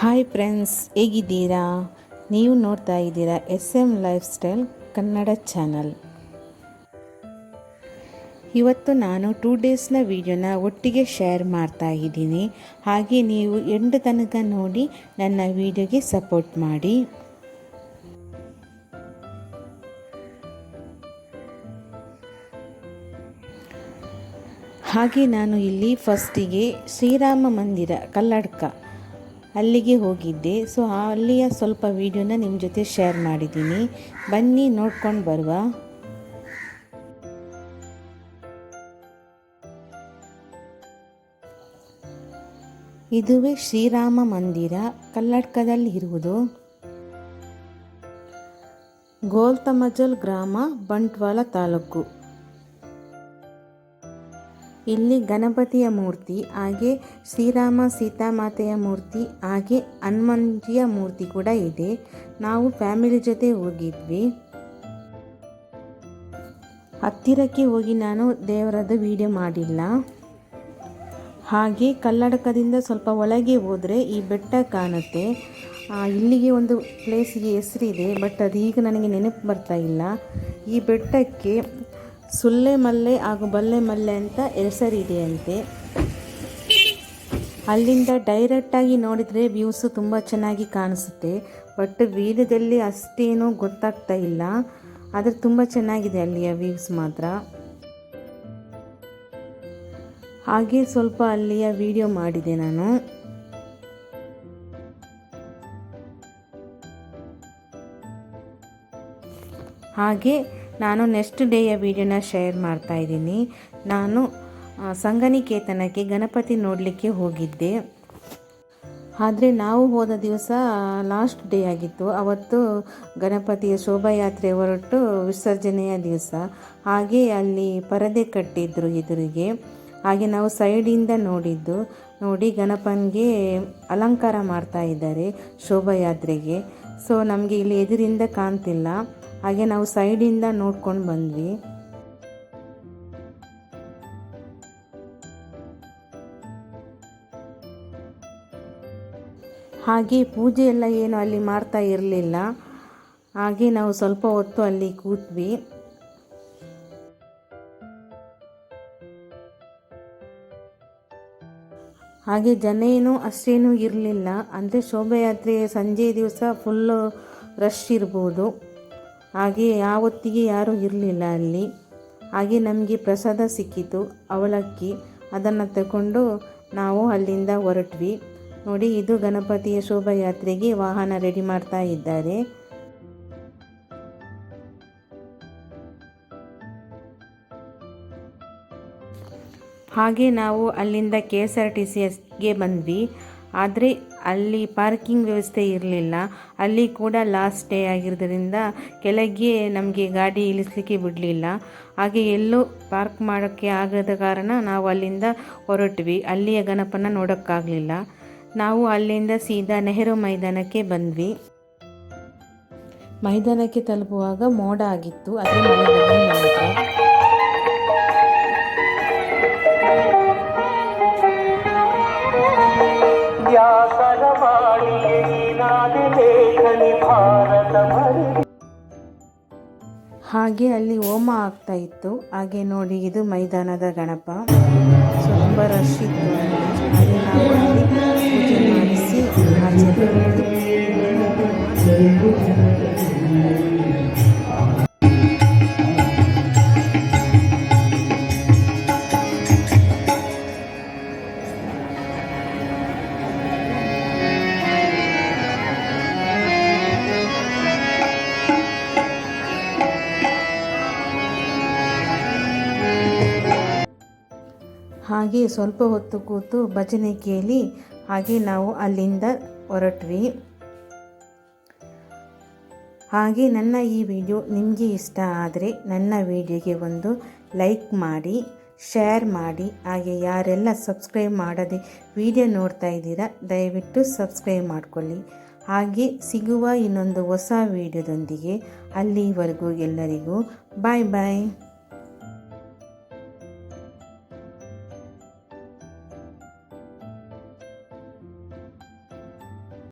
Hi friends ಹೇಗಿದ್ದೀರಾ? ನೀವು ನೋಡ್ತಾ ಇದ್ದೀರಾ S M lifestyle Kannada channel ಇವತ್ತು ನಾನು ಟೂ ಡೇಸ್ನ ವಿಡಿಯೋನ ಒಟ್ಟಿಗೆ ಶೇರ್ ಮಾಡ್ತಾ ಇದ್ದೀನಿ. ಹಾಗೆ ನೀವು ಎಂಟು ತನಕ ನೋಡಿ ನನ್ನ ವಿಡಿಯೋಗೆ ಸಪೋರ್ಟ್ ಮಾಡಿ. ಹಾಗೆ ನಾನು ಇಲ್ಲಿ ಫಸ್ಟಿಗೆ ಶ್ರೀರಾಮ ಮಂದಿರ ಕಲ್ಲಡ್ಕ ಅಲ್ಲಿಗೆ ಹೋಗಿದ್ದೆ. ಸೊ ಅಲ್ಲಿಯ ಸ್ವಲ್ಪ ವೀಡಿಯೋನ ನಿಮ್ಮ ಜೊತೆ ಶೇರ್ ಮಾಡಿದ್ದೀನಿ. ಬನ್ನಿ, ನೋಡ್ಕೊಂಡು ಬರುವ. ಇದುವೇ ಶ್ರೀರಾಮ ಮಂದಿರ. ಕಲ್ಲಡ್ಕದಲ್ಲಿ ಇರುವುದು ಗೋಲ್ತಮಜಲ್ ಗ್ರಾಮ, ಬಂಟ್ವಾಳ ತಾಲೂಕು. ಇಲ್ಲಿ ಗಣಪತಿಯ ಮೂರ್ತಿ, ಹಾಗೆ ಶ್ರೀರಾಮ ಸೀತಾಮಾತೆಯ ಮೂರ್ತಿ, ಹಾಗೆ ಹನುಮಂತಿಯ ಮೂರ್ತಿ ಕೂಡ ಇದೆ. ನಾವು ಫ್ಯಾಮಿಲಿ ಜೊತೆ ಹೋಗಿದ್ವಿ. ಹತ್ತಿರಕ್ಕೆ ಹೋಗಿ ನಾನು ದೇವರದ್ದು ವಿಡಿಯೋ ಮಾಡಿಲ್ಲ. ಹಾಗೆ ಕಲ್ಲಡಕದಿಂದ ಸ್ವಲ್ಪ ಒಳಗೆ ಹೋದರೆ ಈ ಬೆಟ್ಟ ಕಾಣುತ್ತೆ. ಇಲ್ಲಿಗೆ ಒಂದು ಪ್ಲೇಸಿಗೆ ಹೆಸರಿದೆ ಬಟ್ ಅದು ಈಗ ನನಗೆ ನೆನಪು ಬರ್ತಾ ಇಲ್ಲ. ಈ ಬೆಟ್ಟಕ್ಕೆ ಸುಲ್ಲೆ ಮಲ್ಲೆ ಹಾಗೂ ಬಲ್ಲೆ ಮಲ್ಲೆ ಅಂತ ಹೆಸರಿದೆಯಂತೆ ಅಲ್ಲಿಂದ ಡೈರೆಕ್ಟಾಗಿ ನೋಡಿದರೆ ವ್ಯೂಸು ತುಂಬ ಚೆನ್ನಾಗಿ ಕಾಣಿಸುತ್ತೆ. ಬಟ್ ವೀಡಿಯೋದಲ್ಲಿ ಅಷ್ಟೇನೂ ಗೊತ್ತಾಗ್ತಾ ಇಲ್ಲ. ಆದರೆ ತುಂಬ ಚೆನ್ನಾಗಿದೆ ಅಲ್ಲಿಯ ವ್ಯೂಸ್ ಮಾತ್ರ. ಹಾಗೆ ಸ್ವಲ್ಪ ಅಲ್ಲಿಯ ವಿಡಿಯೋ ಮಾಡಿದೆ ನಾನು. ಹಾಗೆ ನಾನು ನೆಕ್ಸ್ಟ್ ಡೇಯ ವಿಡಿಯೋನ ಶೇರ್ ಮಾಡ್ತಾ ಇದ್ದೀನಿ. ನಾನು ಸಂಗನಿಕೇತನಕ್ಕೆ ಗಣಪತಿ ನೋಡಲಿಕ್ಕೆ ಹೋಗಿದ್ದೆ. ಆದರೆ ನಾವು ಹೋದ ದಿವಸ ಲಾಸ್ಟ್ ಡೇ ಆಗಿತ್ತು. ಅವತ್ತು ಗಣಪತಿಯ ಶೋಭಾಯಾತ್ರೆ ಹೊರಟು ವಿಸರ್ಜನೆಯ ದಿವಸ. ಹಾಗೆ ಅಲ್ಲಿ ಪರದೆ ಕಟ್ಟಿದ್ರು ಎದುರಿಗೆ. ಹಾಗೆ ನಾವು ಸೈಡಿಂದ ನೋಡಿದ್ದು, ನೋಡಿ ಗಣಪನಿಗೆ ಅಲಂಕಾರ ಮಾಡ್ತಾ ಇದ್ದಾರೆ ಶೋಭಾಯಾತ್ರೆಗೆ. ಸೊ ನಮಗೆ ಇಲ್ಲಿ ಎದುರಿಂದ ಕಾಣ್ತಿಲ್ಲ. ಹಾಗೆ ನಾವು ಸೈಡಿಂದ ನೋಡ್ಕೊಂಡು ಬಂದ್ವಿ. ಹಾಗೆ ಪೂಜೆ ಎಲ್ಲ ಏನು ಅಲ್ಲಿ ಮಾಡ್ತಾ ಇರಲಿಲ್ಲ. ಹಾಗೆ ನಾವು ಸ್ವಲ್ಪ ಹೊತ್ತು ಅಲ್ಲಿ ಕೂತ್ವಿ. ಹಾಗೆ ಜನ ಏನು ಅಷ್ಟೇನೂ ಇರಲಿಲ್ಲ. ಅಂದರೆ ಶೋಭಾಯಾತ್ರೆ ಸಂಜೆ ದಿವಸ ಫುಲ್ಲು ರಶ್ ಇರ್ಬೋದು. ಹಾಗೆ ಯಾವತ್ತಿಗೆ ಯಾರೂ ಇರಲಿಲ್ಲ ಅಲ್ಲಿ. ಹಾಗೆ ನಮಗೆ ಪ್ರಸಾದ ಸಿಕ್ಕಿತು. ಅವಲಕ್ಕಿ ಅದನ್ನು ತಗೊಂಡು ನಾವು ಅಲ್ಲಿಂದ ಹೊರಟ್ವಿ. ನೋಡಿ, ಇದು ಗಣಪತಿಯ ಶೋಭಾಯಾತ್ರೆಗೆ ವಾಹನ ರೆಡಿ ಮಾಡ್ತಾ ಇದ್ದಾರೆ. ಹಾಗೆ ನಾವು ಅಲ್ಲಿಂದ K S R T C ಎಸ್ಗೆ ಬಂದ್ವಿ. ಆದರೆ ಅಲ್ಲಿ ಪಾರ್ಕಿಂಗ್ ವ್ಯವಸ್ಥೆ ಇರಲಿಲ್ಲ. ಅಲ್ಲಿ ಕೂಡ ಲಾಸ್ಟ್ ಡೇ ಆಗಿರೋದ್ರಿಂದ ಕೆಳಗೆ ನಮಗೆ ಗಾಡಿ ಇಳಿಸ್ಲಿಕ್ಕೆ ಬಿಡಲಿಲ್ಲ. ಹಾಗೆ ಎಲ್ಲೂ ಪಾರ್ಕ್ ಮಾಡೋಕ್ಕೆ ಆಗದ ಕಾರಣ ನಾವು ಅಲ್ಲಿಂದ ಹೊರಟ್ವಿ. ಅಲ್ಲಿಯ ಗಣಪನ ನೋಡೋಕ್ಕಾಗಲಿಲ್ಲ. ನಾವು ಅಲ್ಲಿಂದ ಸೀದಾ ನೆಹರು ಮೈದಾನಕ್ಕೆ ಬಂದ್ವಿ. ಮೈದಾನಕ್ಕೆ ತಲುಪುವಾಗ ಮೋಡ ಆಗಿತ್ತು. ಅದೇ ಹಾಗೆ ಅಲ್ಲಿ ಹೋಮ ಆಗ್ತಾ ಇತ್ತು. ಹಾಗೆ ನೋಡಿ ಇದು ಮೈದಾನದ ಗಣಪ. ತುಂಬ ರಶ್ ಇತ್ತು ಮಾಡಿಸಿ ಆಚೆ ಹಾಗೆ ಸ್ವಲ್ಪ ಹೊತ್ತು ಕೂತು ಭಜನೆ ಕೇಳಿ ಹಾಗೆ ನಾವು ಅಲ್ಲಿಂದ ಹೊರಟ್ವಿ. ಹಾಗೆ ನನ್ನ ಈ ವಿಡಿಯೋ ನಿಮಗೆ ಇಷ್ಟ ಆದರೆ ನನ್ನ ವಿಡಿಯೋಗೆ ಒಂದು ಲೈಕ್ ಮಾಡಿ, ಶೇರ್ ಮಾಡಿ, ಹಾಗೆ ಯಾರೆಲ್ಲ ಸಬ್ಸ್ಕ್ರೈಬ್ ಮಾಡದೆ ವಿಡಿಯೋ ನೋಡ್ತಾ ಇದ್ದೀರಾ, ದಯವಿಟ್ಟು ಸಬ್ಸ್ಕ್ರೈಬ್ ಮಾಡಿಕೊಳ್ಳಿ. ಹಾಗೆ ಸಿಗುವ ಇನ್ನೊಂದು ಹೊಸ ವಿಡಿಯೋದೊಂದಿಗೆ ಅಲ್ಲಿವರೆಗೂ ಎಲ್ಲರಿಗೂ ಬಾಯ್ ಬಾಯ್.